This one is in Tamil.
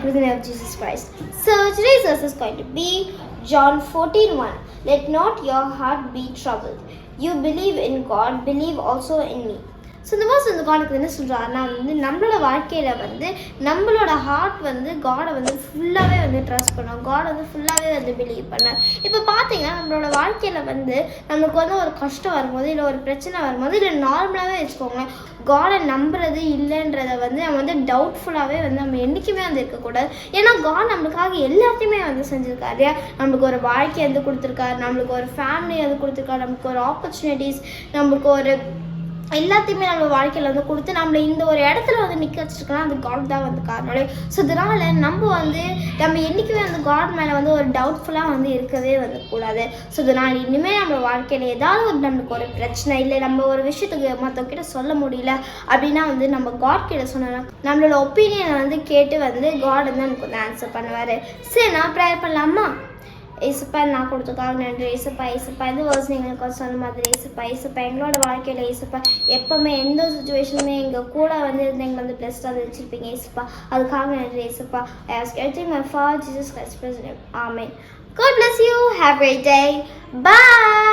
pray in the name of Jesus Christ. So today's verse is going to be John 14 Let not your heart be troubled. You believe in God, believe also in me. So இந்த மாதிரி வந்து கானுக்கு என்ன சொல்கிறாருன்னா வந்து நம்மளோட வாழ்க்கையில் வந்து நம்மளோட ஹார்ட் வந்து காடை வந்து ஃபுல்லாகவே வந்து ட்ரஸ்ட் பண்ணோம். காட் வந்து ஃபுல்லாகவே வந்து பிலீவ் பண்ணேன் இப்போ பார்த்தீங்கன்னா நம்மளோட வாழ்க்கையில் வந்து நமக்கு வந்து ஒரு கஷ்டம் வரும்போது இல்லை ஒரு பிரச்சனை வரும்போது இல்லை நார்மலாகவே வச்சுக்கோங்களேன் காடை நம்புறது இல்லைன்றத வந்து நம்ம வந்து டவுட்ஃபுல்லாகவே வந்து நம்ம என்றைக்குமே வந்து இருக்கக்கூடாது. ஏன்னா காட் நம்மளுக்காக எல்லாத்தையுமே வந்து செஞ்சுருக்காரு இல்லையா? நம்மளுக்கு ஒரு வாழ்க்கை வந்து கொடுத்துருக்காரு. நம்மளுக்கு ஒரு ஃபேமிலி வந்து கொடுத்துருக்காரு. நமக்கு ஒரு ஆப்பர்ச்சுனிட்டிஸ் நம்மளுக்கு ஒரு எல்லாத்தையுமே நம்ம வாழ்க்கையில் வந்து கொடுத்து நம்மளை இந்த ஒரு இடத்துல வந்து நிற்க வச்சிருக்கோம்னா அது காட் தான் வந்து காரணம். ஸோ இதனால் நம்ம வந்து நம்ம என்றைக்குமே வந்து காட் மேலே வந்து ஒரு டவுட்ஃபுல்லாக வந்து இருக்கவே வந்து கூடாது ஸோ இதனால் இனிமேல் நம்ம வாழ்க்கையில் ஏதாவது ஒரு நம்மளுக்கு ஒரு பிரச்சனை இல்லை நம்ம ஒரு விஷயத்துக்கு மற்றவங்கிட்ட சொல்ல முடியல அப்படின்னா வந்து நம்ம காட் கிட்ட சொன்னோம்னா நம்மளோட ஒப்பீனியனை வந்து கேட்டு வந்து காட் வந்து நமக்கு வந்து ஆன்சர் பண்ணுவார். சரி நான் ப்ரேயர் பண்ணலாமா? ஏசப்பா நான் கொடுத்துக்காக நன்றி. ஏசப்பா ஏசப்பா இந்த வேர்ஸ் எங்களுக்கு சொன்ன மாதிரி. ஏசப்பா ஏசப்பா எங்களோட வாழ்க்கையில் ஏசப்பா எப்போவுமே எந்த சுச்சுவேஷனுமே எங்கள் கூட வந்து இருந்து எங்களை வந்து பெஸ்ட்டாக வச்சுருப்பீங்க ஏசப்பா அதுக்காக நன்றி ஏசப்பா I ask everything my for Jesus Christ president amen God bless you. Have a great day. Bye.